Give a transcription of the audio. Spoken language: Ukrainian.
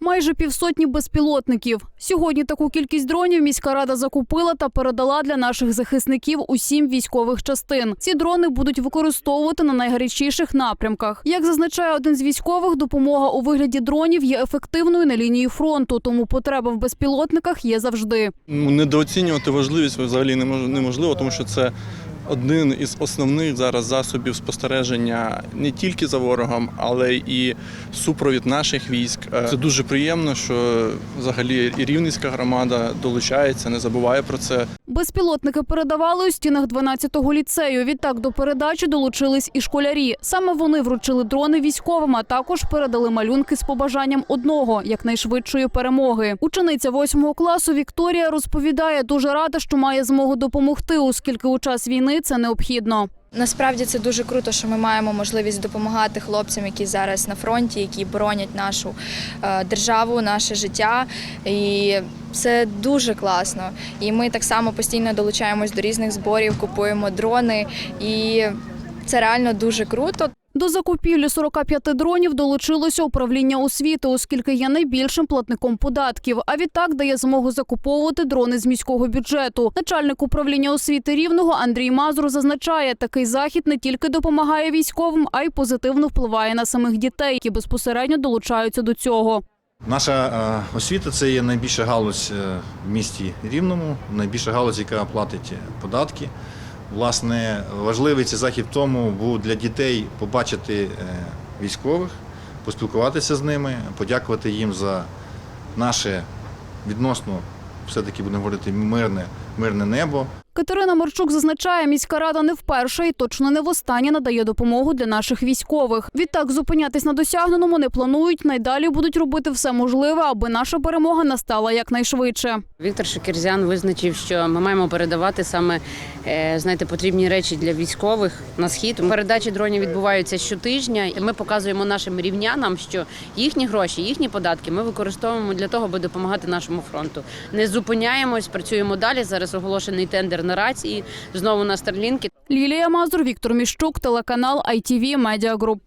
Майже півсотні безпілотників. Сьогодні таку кількість дронів міська рада закупила та передала для наших захисників у сім військових частин. Ці дрони будуть використовувати на найгарячіших напрямках. Як зазначає один з військових, допомога у вигляді дронів є ефективною на лінії фронту, тому потреба в безпілотниках є завжди. Недооцінювати важливість взагалі немож- неможливо, тому що це один із основних зараз засобів спостереження не тільки за ворогом, але і супровід наших військ. Е, Це дуже приємно, що взагалі і рівненська громада долучається, не забуває про це. Безпілотники передавали у стінах 12-го ліцею. Відтак до передачі долучились і школярі. Саме вони вручили дрони військовим, а також передали малюнки з побажанням одного якнайшвидшої перемоги. Учениця 8 класу Вікторія розповідає, дуже рада, що має змогу допомогти, оскільки у час війни це необхідно. Насправді це дуже круто, що ми маємо можливість допомагати хлопцям, які зараз на фронті, які боронять нашу е, державу, наше життя. І це дуже класно. І ми так само постійно долучаємось до різних зборів, купуємо дрони, і це реально дуже круто. До закупівлі 45 дронів долучилося управління освіти, оскільки є найбільшим платником податків. А відтак дає змогу закуповувати дрони з міського бюджету. Начальник управління освіти рівного Андрій Мазур зазначає, такий захід не тільки допомагає військовим, а й позитивно впливає на самих дітей, які безпосередньо долучаються до цього. Наша е, освіта це є найбільша галузь е, в місті Рівному, найбільша галузь, яка платить податки. Власне, важливий цей захід в тому був для дітей побачити е, військових, поспілкуватися з ними, подякувати їм за наше відносно, все-таки будемо говорити, мирне, мирне небо. Катерина Марчук зазначає, міська рада не вперше і точно не востаннє надає допомогу для наших військових. Відтак зупинятись на досягненому не планують. Найдалі будуть робити все можливе, аби наша перемога настала якнайшвидше. Віктор Шокірзян визначив, що ми маємо передавати саме е, знаєте, потрібні речі для військових на схід. Передачі дронів відбуваються щотижня. і Ми показуємо нашим рівнянам, що їхні гроші, їхні податки ми використовуємо для того, аби допомагати нашому фронту. Не зупиняємось, працюємо далі. Зараз оголошений тендер на рації. Знову на Старлінки. Лілія Мазур, Віктор Міщук, телеканал ITV Media Group.